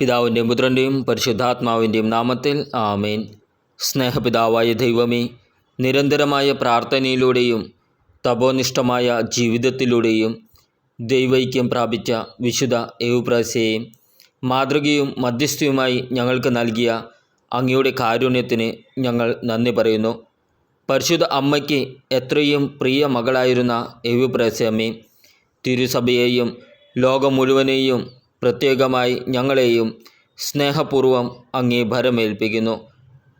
പിതാവിന്റെയും പുത്രന്റെയും പരിശുദ്ധാത്മാവിന്റെയും നാമത്തിൽ ആമേൻ. സ്നേഹപിതാവായ ദൈവമേ നിരന്തരമായ പ്രാർത്ഥനയിലൂടെയും തപോനിഷ്ഠമായ ജീവിതത്തിലൂടെയും ദൈവൈക്യം പ്രാപിച്ച വിശുദ്ധ ഏവുപ്രാസയെയും മാതൃകയും മധ്യസ്ഥയുമായി ഞങ്ങൾക്ക് നൽകിയ അങ്ങയുടെ കാരുണ്യത്തിന് ഞങ്ങൾ നന്ദി പറയുന്നു. പരിശുദ്ധ അമ്മയ്ക്ക് എത്രയും പ്രിയ മകളായിരുന്ന എവുപ്രാസയമ്മേ തിരുസഭയെയും ലോകം മുഴുവനെയും പ്രത്യേകമായി ഞങ്ങളെയും സ്നേഹപൂർവം അങ്ങേ ഭരമേൽപ്പിക്കുന്നു.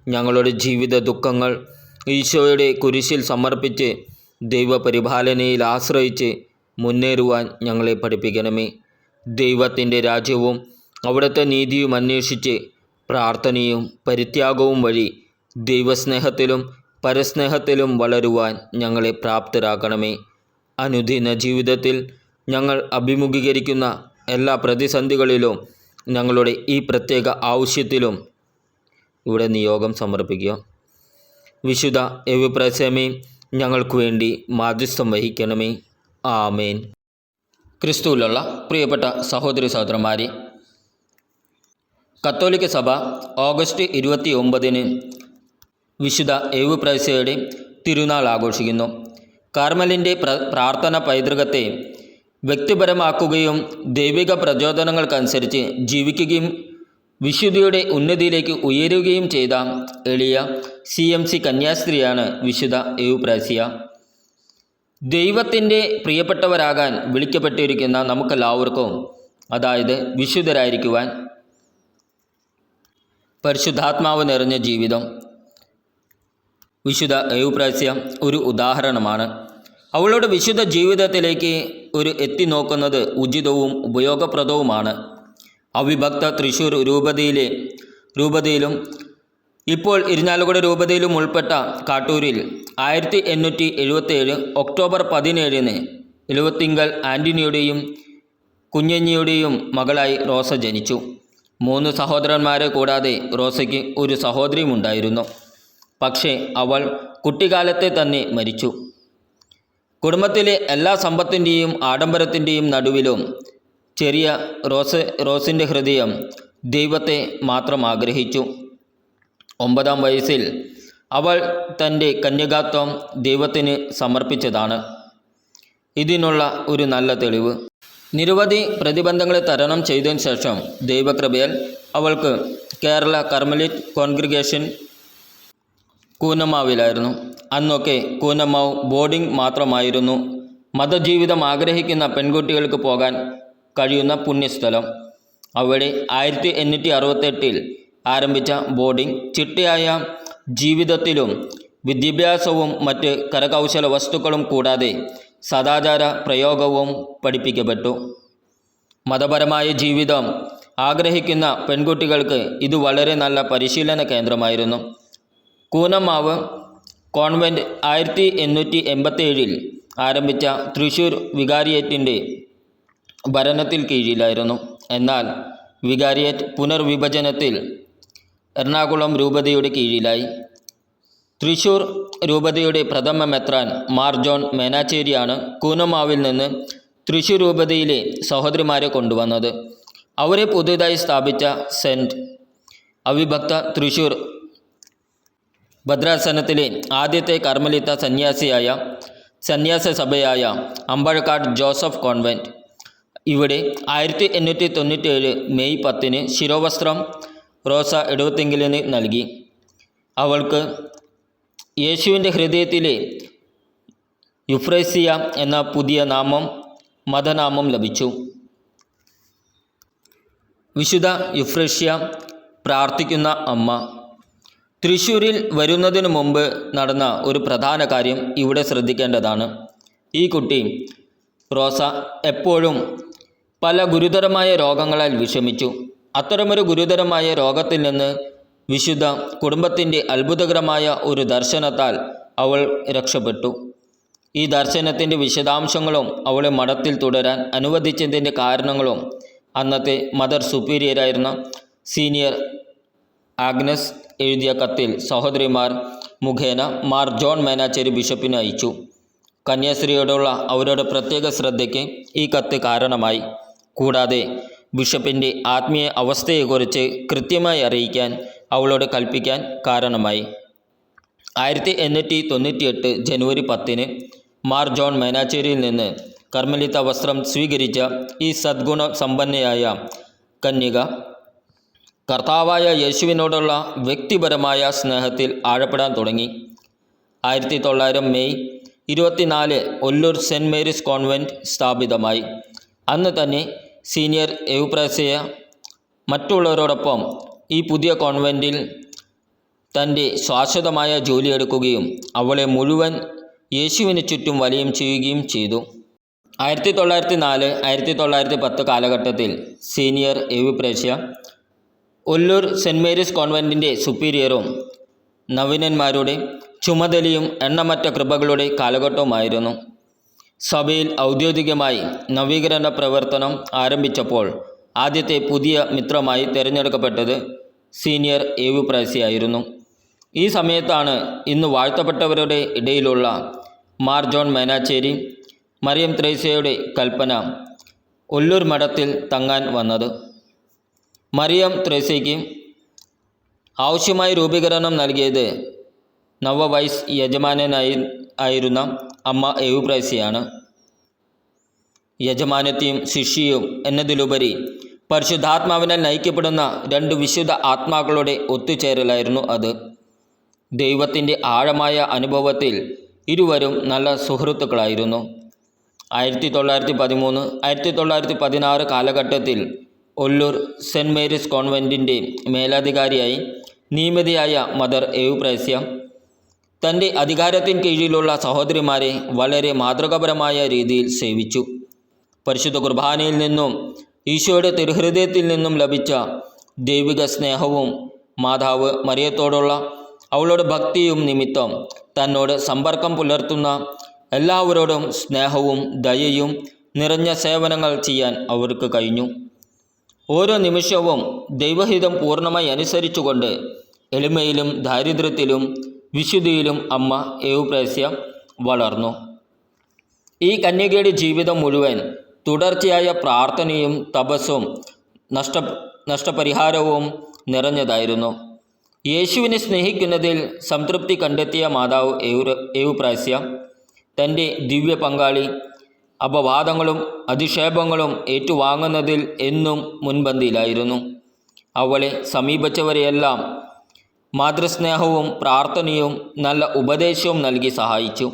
ഞങ്ങളുടെ ജീവിത ദുഃഖങ്ങൾ ഈശോയുടെ കുരിശിൽ സമർപ്പിച്ച് ദൈവപരിപാലനയിൽ ആശ്രയിച്ച് മുന്നേറുവാൻ ഞങ്ങളെ പഠിപ്പിക്കണമേ. ദൈവത്തിന്റെ രാജ്യവും അവിടുത്തെ നീതിയും അന്വേഷിച്ച് പ്രാർത്ഥനയും പരിത്യാഗവും വഴി ദൈവസ്നേഹത്തിലും പരസ്നേഹത്തിലും വളരുവാൻ ഞങ്ങളെ പ്രാപ്തരാക്കണമേ. അനുദിന ജീവിതത്തിൽ ഞങ്ങൾ അഭിമുഖീകരിക്കുന്ന എല്ലാ പ്രതിസന്ധികളിലും ഞങ്ങളുടെ ഈ പ്രത്യേക ആവശ്യത്തിലും ഇവിടെ നിയോഗം സമർപ്പിക്കുക. വിശുദ്ധ എവിപ്രസമേ ഞങ്ങൾക്ക് വേണ്ടി മാധ്യസ്ഥം വഹിക്കണമേ. ആമേൻ. ക്രിസ്തുവിലുള്ള പ്രിയപ്പെട്ട സഹോദരി സഹോദരന്മാരെ കത്തോലിക്ക സഭ ഓഗസ്റ്റ് ഇരുപത്തി ഒമ്പതിന് വിശുദ്ധ എവുപ്രസയുടെ തിരുനാൾ ആഘോഷിക്കുന്നു. കാർമലിന്റെ പ്ര പ്രാർത്ഥന പൈതൃകത്തെ വ്യക്തിപരമാക്കുകയും ദൈവിക പ്രചോദനങ്ങൾക്കനുസരിച്ച് ജീവിക്കുകയും വിശുദ്ധിയുടെ ഉന്നതിയിലേക്ക് ഉയരുകയും ചെയ്ത എളിയ സി എം സി കന്യാസ്ത്രീയാണ് വിശുദ്ധ എവുപ്രാസിയ ദൈവത്തിന്റെ പ്രിയപ്പെട്ടവരാകാൻ വിളിക്കപ്പെട്ടിരിക്കുന്ന നമുക്കെല്ലാവർക്കും അതായത് വിശുദ്ധരായിരിക്കുവാൻ പരിശുദ്ധാത്മാവ് നിറഞ്ഞ ജീവിതം വിശുദ്ധ എവുപ്രാസ്യ ഒരു ഉദാഹരണമാണ്. അവളുടെ വിശുദ്ധ ജീവിതത്തിലേക്ക് ഒരു എത്തി നോക്കുന്നത് ഉചിതവും ഉപയോഗപ്രദവുമാണ്. അവിഭക്ത തൃശൂർ രൂപതയിലെ രൂപതയിലും ഇപ്പോൾ ഇരിഞ്ഞാലക്കുട രൂപതയിലും ഉൾപ്പെട്ട കാട്ടൂരിൽ ആയിരത്തി എണ്ണൂറ്റി എഴുപത്തേഴ് ഒക്ടോബർ പതിനേഴിന് എഴുപത്തിങ്കൽ ആന്റണിയുടെയും കുഞ്ഞഞ്ഞിയുടെയും മകളായി റോസ ജനിച്ചു. മൂന്ന് സഹോദരന്മാരെ കൂടാതെ റോസയ്ക്ക് ഒരു സഹോദരിയും ഉണ്ടായിരുന്നു പക്ഷേ അവൾ കുട്ടിക്കാലത്തെ തന്നെ മരിച്ചു. കുടുംബത്തിലെ എല്ലാ സമ്പത്തിന്റെയും ആഡംബരത്തിന്റെയും നടുവിലും ചെറിയ റോസ് റോസിന്റെ ഹൃദയം ദൈവത്തെ മാത്രം ആഗ്രഹിച്ചു. ഒമ്പതാം വയസ്സിൽ അവൾ തന്റെ കന്യകാത്വം ദൈവത്തിന് സമർപ്പിച്ചതാണ്. ഇതിനുള്ള ഒരു നല്ല തെളിവ്. നിരവധി പ്രതിബന്ധങ്ങളെ തരണം ചെയ്തതിനു ശേഷം ദൈവകൃപയാൽ അവൾക്ക് കേരള കർമ്മലിറ്റ് കോൺഗ്രിഗേഷൻ കൂനമാവിലായിരുന്നു. അന്നൊക്കെ കൂനമാവ് ബോർഡിംഗ് മാത്രമായിരുന്നു. മതജീവിതം ആഗ്രഹിക്കുന്ന പെൺകുട്ടികൾക്ക് പോകാൻ കഴിയുന്ന പുണ്യസ്ഥലം. അവിടെ ആയിരത്തി എണ്ണൂറ്റി അറുപത്തെട്ടിൽ ആരംഭിച്ച ബോർഡിംഗ് ചിട്ടയായ ജീവിതത്തിലും വിദ്യാഭ്യാസവും മറ്റ് കരകൗശല വസ്തുക്കളും കൂടാതെ സദാചാര പ്രയോഗവും പഠിപ്പിക്കപ്പെട്ടു. മതപരമായ ജീവിതം ആഗ്രഹിക്കുന്ന പെൺകുട്ടികൾക്ക് ഇത് വളരെ നല്ല പരിശീലന കേന്ദ്രമായിരുന്നു. കൂനമാവ് കോൺവെന്റ് ആയിരത്തി എണ്ണൂറ്റി എൺപത്തേഴിൽ ആരംഭിച്ച തൃശ്ശൂർ വികാരിയേറ്റിന്റെ ഭരണത്തിൽ കീഴിലായിരുന്നു. എന്നാൽ വികാരിയേറ്റ് പുനർവിഭജനത്തിൽ എറണാകുളം രൂപതയുടെ കീഴിലായി. തൃശ്ശൂർ രൂപതയുടെ പ്രഥമ മെത്രാൻ മാർ ജോൺ മേനാച്ചേരിയാണ് കൂനമാവിൽ നിന്ന് തൃശ്ശൂർ രൂപതയിലെ സഹോദരിമാരെ കൊണ്ടുവന്നത്. അവരെ പുതുതായി സ്ഥാപിച്ച സെന്റ് അവിഭക്ത തൃശ്ശൂർ ഭദ്രാസനത്തിലെ ആദ്യത്തെ കർമ്മലിത്ത സന്യാസിയായ സന്യാസ സഭയായ അമ്പഴക്കാട് ജോസഫ് കോൺവെന്റ് ഇവിടെ ആയിരത്തി എണ്ണൂറ്റി തൊണ്ണൂറ്റേഴ് മെയ് പത്തിന് ശിരോവസ്ത്രം റോസ എഴുപത്തെങ്കിലിന് നൽകി. അവൾക്ക് യേശുവിന്റെ ഹൃദയത്തിലെ യുഫ്രേസിയ എന്ന പുതിയ നാമം മതനാമം ലഭിച്ചു. വിശുദ്ധ യുഫ്രേഷ്യ പ്രാർത്ഥിക്കുന്ന അമ്മ. തൃശ്ശൂരിൽ വരുന്നതിനു മുമ്പ് നടന്ന ഒരു പ്രധാന കാര്യം ഇവിടെ ശ്രദ്ധിക്കേണ്ടതാണ്. ഈ കുട്ടി റോസ എപ്പോഴും പല ഗുരുതരമായ രോഗങ്ങളാൽ വിഷമിച്ചു. അത്തരമൊരു ഗുരുതരമായ രോഗത്തിൽ നിന്ന് വിശുദ്ധ കുടുംബത്തിന്റെ അത്ഭുതകരമായ ഒരു ദർശനത്താൽ അവൾ രക്ഷപ്പെട്ടു. ഈ ദർശനത്തിന്റെ വിശദാംശങ്ങളും അവളെ മഠത്തിൽ തുടരാൻ അനുവദിച്ചതിന്റെ കാരണങ്ങളും അന്നത്തെ മദർ സുപ്പീരിയറായിരുന്ന സീനിയർ ആഗ്നസ് എഴുതിയ കത്തിൽ സഹോദരിമാർ മുഖേന മാർ ജോൺ മേനാച്ചേരി ബിഷപ്പിന് അയച്ചു. കന്യാസ്ത്രീയോടുള്ള അവരുടെ പ്രത്യേക ശ്രദ്ധയ്ക്ക് ഈ കത്ത് കാരണമായി. കൂടാതെ ബിഷപ്പിന്റെ ആത്മീയ അവസ്ഥയെക്കുറിച്ച് കൃത്യമായി അറിയിക്കാൻ അവളോട് കൽപ്പിക്കാൻ കാരണമായി. ആയിരത്തി എണ്ണൂറ്റി തൊണ്ണൂറ്റിയെട്ട് ജനുവരി പത്തിന് മാർ ജോൺ മേനാച്ചേരിയിൽ നിന്ന് കർമ്മലിത വസ്ത്രം സ്വീകരിച്ച ഈ സദ്ഗുണ സമ്പന്നയായ കന്യക കർത്താവായ യേശുവിനോടുള്ള വ്യക്തിപരമായ സ്നേഹത്തിൽ ആഴപ്പെടാൻ തുടങ്ങി. ആയിരത്തി തൊള്ളായിരം മെയ് ഇരുപത്തിനാല് ഒല്ലൂർ സെന്റ് മേരീസ് കോൺവെന്റ് സ്ഥാപിതമായി. അന്ന് തന്നെ സീനിയർ എവുപ്രസയ മറ്റുള്ളവരോടൊപ്പം ഈ പുതിയ കോൺവെന്റിൽ തന്റെ ശാശ്വതമായ ജോലിയെടുക്കുകയും അവളെ മുഴുവൻ യേശുവിന് ചുറ്റും വലയം ചെയ്യുകയും ചെയ്തു. ആയിരത്തി തൊള്ളായിരത്തി നാല് ആയിരത്തി തൊള്ളായിരത്തി പത്ത് കാലഘട്ടത്തിൽ senior Euphrasia Ollur Saint Mary's കോൺവെന്റിന്റെ സുപ്പീരിയറും നവീനന്മാരുടെ ചുമതലയും എണ്ണമറ്റ കൃപകളുടെ കാലഘട്ടവുമായിരുന്നു. സഭയിൽ ഔദ്യോഗികമായി നവീകരണ പ്രവർത്തനം ആരംഭിച്ചപ്പോൾ ആദ്യത്തെ പുതിയ മിത്രമായി തിരഞ്ഞെടുക്കപ്പെട്ടത് സീനിയർ ഏവുപ്രാസിയായിരുന്നു ഈ സമയത്താണ് ഇന്ന് വാഴ്ത്തപ്പെട്ടവരുടെ ഇടയിലുള്ള മാർ ജോൺ മേനാച്ചേരി മറിയം ത്രേസ്യയുടെ കൽപ്പന ഒല്ലൂർ മഠത്തിൽ തങ്ങാൻ വന്നത്. മറിയം ത്രേസ്യയ്ക്ക് ആവശ്യമായ രൂപീകരണം നൽകിയത് നവവൈസ് യജമാനനായി ആയിരുന്ന അമ്മ എവുപ്രൈസിയാണ് യജമാനത്തെയും ശിഷ്യയും എന്നതിലുപരി പരിശുദ്ധാത്മാവിനാൽ നയിക്കപ്പെടുന്ന രണ്ട് വിശുദ്ധ ആത്മാക്കളുടെ ഒത്തുചേരലായിരുന്നു അത്. ദൈവത്തിന്റെ ആഴമായ അനുഭവത്തിൽ ഇരുവരും നല്ല സുഹൃത്തുക്കളായിരുന്നു. ആയിരത്തി തൊള്ളായിരത്തി പതിമൂന്ന് ആയിരത്തി തൊള്ളായിരത്തി പതിനാറ് കാലഘട്ടത്തിൽ ഒല്ലൂർ സെന്റ് മേരീസ് കോൺവെന്റിന്റെ മേലധികാരിയായി നിയമിതയായ മദർ എവുപ്രേസ്യ തന്റെ അധികാരത്തിൻ കീഴിലുള്ള സഹോദരിമാരെ വളരെ മാതൃകാപരമായ രീതിയിൽ സേവിച്ചു. പരിശുദ്ധ കുർബാനയിൽ നിന്നും ഈശോയുടെ തിരുഹൃദയത്തിൽ നിന്നും ലഭിച്ച ദൈവിക സ്നേഹവും മാതാവ് മറിയത്തോടുള്ള അവളുടെ ഭക്തിയും നിമിത്തം തന്നോട് സമ്പർക്കം പുലർത്തുന്ന എല്ലാവരോടും സ്നേഹവും ദയയും നിറഞ്ഞ സേവനങ്ങൾ ചെയ്യാൻ അവർക്ക് കഴിഞ്ഞു. ഓരോ നിമിഷവും ദൈവഹിതം പൂർണമായി അനുസരിച്ചുകൊണ്ട് എളിമയിലും ദാരിദ്ര്യത്തിലും വിശുദ്ധിയിലും അമ്മ ഏവുപ്രേസ്യ വളർന്നു. ഈ കന്യകയുടെ ജീവിതം മുഴുവൻ തുടർച്ചയായ പ്രാർത്ഥനയും തപസ്സും നഷ്ട നഷ്ടപരിഹാരവും നിറഞ്ഞതായിരുന്നു. യേശുവിനെ സ്നേഹിക്കുന്നതിൽ സംതൃപ്തി കണ്ടെത്തിയ മാതാവ് ഏവു ഏവുപ്രാസ്യ തന്റെ ദിവ്യ പങ്കാളി അപവാദങ്ങളും അധിക്ഷേപങ്ങളും ഏറ്റുവാങ്ങുന്നതിൽ എന്നും മുൻപന്തിയിലായിരുന്നു. അവളെ സമീപിച്ചവരെയെല്ലാം മാതൃസ്നേഹവും പ്രാർത്ഥനയും നല്ല ഉപദേശവും നൽകി സഹായിച്ചു.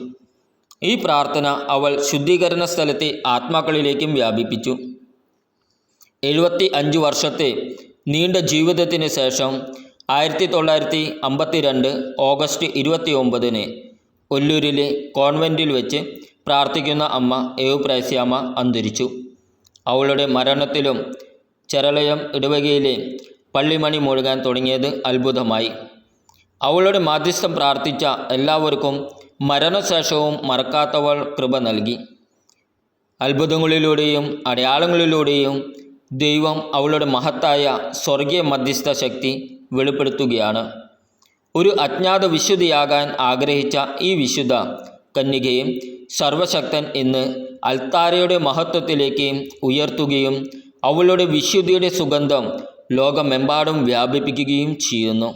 ഈ പ്രാർത്ഥന അവൾ ശുദ്ധീകരണ സ്ഥലത്തെ ആത്മാക്കളിലേക്കും വ്യാപിപ്പിച്ചു. എഴുപത്തി അഞ്ച് വർഷത്തെ നീണ്ട ജീവിതത്തിന് ശേഷം ആയിരത്തി തൊള്ളായിരത്തി അമ്പത്തി രണ്ട് ഓഗസ്റ്റ് ഇരുപത്തി ഒമ്പതിന് ഒല്ലൂരിലെ കോൺവെന്റിൽ വെച്ച് പ്രാർത്ഥിക്കുന്ന അമ്മ എവുപ്രാസ്യാമ്മ അന്തരിച്ചു. അവളുടെ മരണത്തിലും ചരളയം ഇടവകയിലെ പള്ളിമണി മുഴുകാൻ തുടങ്ങിയത് അത്ഭുതമായി. അവളുടെ മാധ്യസ്ഥം പ്രാർത്ഥിച്ച എല്ലാവർക്കും മരണശേഷവും മറക്കാത്തവൾ കൃപ നൽകി. അത്ഭുതങ്ങളിലൂടെയും അടയാളങ്ങളിലൂടെയും ദൈവം അവളുടെ മഹത്തായ സ്വർഗീയ മധ്യസ്ഥ ശക്തി വെളിപ്പെടുത്തുകയാണ്. ഒരു അജ്ഞാത വിശുദ്ധിയാകാൻ ആഗ്രഹിച്ച ഈ വിശുദ്ധ കന്യകയും സർവശക്തൻ എന്ന് അൽത്താരയുടെ മഹത്വത്തിലേക്ക് ഉയർത്തുകയും അവളുടെ വിശുദ്ധിയുടെ സുഗന്ധം ലോകമെമ്പാടും വ്യാപിപ്പിക്കുകയും ചെയ്യുന്നു.